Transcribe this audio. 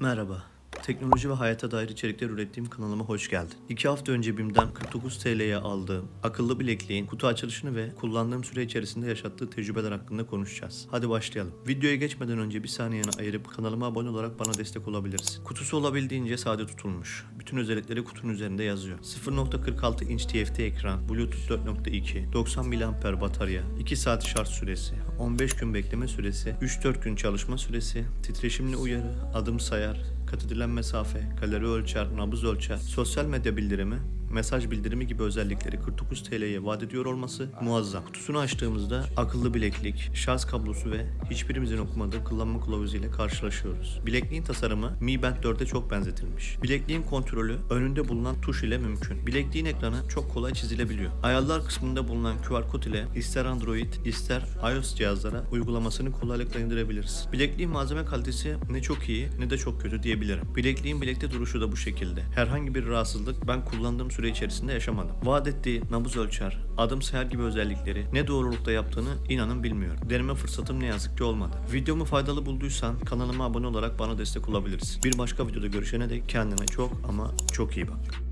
Merhaba. Teknoloji ve hayata dair içerikler ürettiğim kanalıma hoş geldin. 2 hafta önce BİM'den 49 TL'ye aldığım akıllı bilekliğin kutu açılışını ve kullandığım süre içerisinde yaşattığı tecrübeler hakkında konuşacağız. Hadi başlayalım. Videoya geçmeden önce bir saniyeni ayırıp kanalıma abone olarak bana destek olabilirsin. Kutusu olabildiğince sade tutulmuş. Bütün özellikleri kutunun üzerinde yazıyor. 0.46 inç TFT ekran, Bluetooth 4.2, 90 mAh batarya, 2 saat şarj süresi, 15 gün bekleme süresi, 3-4 gün çalışma süresi, titreşimli uyarı, adım sayar, kat edilen mesafe, kalori ölçer, nabız ölçer, sosyal medya bildirimi, mesaj bildirimi gibi özellikleri 49 TL'ye vaat ediyor olması muazzam. Kutusunu açtığımızda akıllı bileklik, şarj kablosu ve hiçbirimizin okumadığı kullanma kılavuzu ile karşılaşıyoruz. Bilekliğin tasarımı Mi Band 4'e çok benzetilmiş. Bilekliğin kontrolü önünde bulunan tuş ile mümkün. Bilekliğin ekranı çok kolay çizilebiliyor. Ayarlar kısmında bulunan QR kod ile ister Android ister iOS cihazlara uygulamasını kolaylıkla indirebiliriz. Bilekliğin malzeme kalitesi ne çok iyi ne de çok kötü diyebilirim. Bilekliğin bilekte duruşu da bu şekilde. Herhangi bir rahatsızlık ben kullandığım süre içerisinde yaşamadım. Vaat ettiği nabız ölçer, adım sayar gibi özellikleri ne doğrulukta yaptığını inanın bilmiyorum. Deneme fırsatım ne yazık ki olmadı. Videomu faydalı bulduysan kanalıma abone olarak bana destek olabilirsin. Bir başka videoda görüşene dek kendine çok ama çok iyi bak.